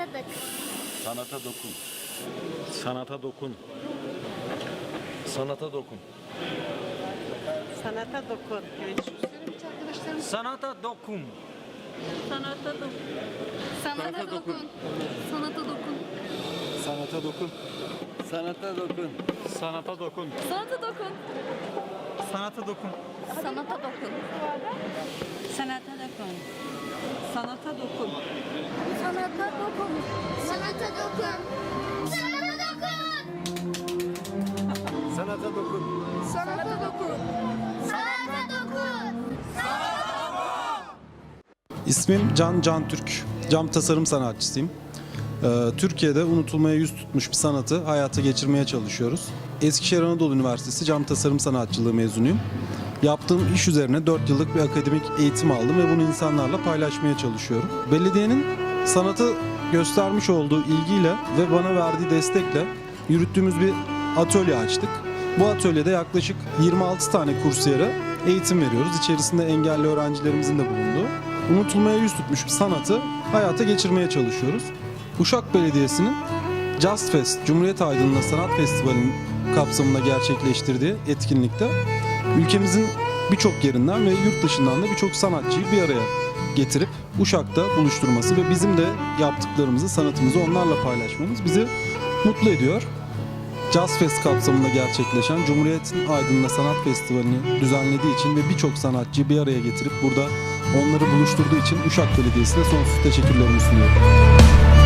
Sanata dokun. Sanata dokun. Sanata dokun. Sanata dokun. Sanata dokun. Sanata dokun. Sanata dokun. Sanata dokun. Sanata dokun. Sanata dokun. Sanata dokun. Sanata dokun. Sanata dokun. Sanata dokun. Sanata dokun. Sanata dokun. Sanata dokun. Sanata dokun. Sanata dokun. Sanata dokun. Sanata dokun. Sanata dokun. İsmim Can Can Türk. Cam tasarım sanatçısıyım. Ee, Türkiye'de unutulmaya yüz tutmuş bir sanatı hayata geçirmeye çalışıyoruz. Eskişehir Anadolu Üniversitesi Cam Tasarım Sanatçılığı mezunuyum. Yaptığım iş üzerine 4 yıllık bir akademik eğitim aldım ve bunu insanlarla paylaşmaya çalışıyorum. Belediyenin sanatı göstermiş olduğu ilgiyle ve bana verdiği destekle yürüttüğümüz bir atölye açtık. Bu atölyede yaklaşık 26 tane kursiyere eğitim veriyoruz. İçerisinde engelli öğrencilerimizin de bulunduğu. Unutulmaya yüz tutmuş bir sanatı hayata geçirmeye çalışıyoruz. Uşak Belediyesi'nin Just Fest, Cumhuriyet Aydınlığı Sanat Festivali'nin kapsamında gerçekleştirdiği etkinlikte ülkemizin birçok yerinden ve yurt dışından da birçok sanatçıyı bir araya getirip Uşak'ta buluşturması ve bizim de yaptıklarımızı, sanatımızı onlarla paylaşmamız bizi mutlu ediyor. Jazz Fest kapsamında gerçekleşen Cumhuriyet'in Aydın'da Sanat Festivali'ni düzenlediği için ve birçok sanatçıyı bir araya getirip burada onları buluşturduğu için Uşak Belediyesi'ne sonsuz teşekkürlerimi sunuyorum.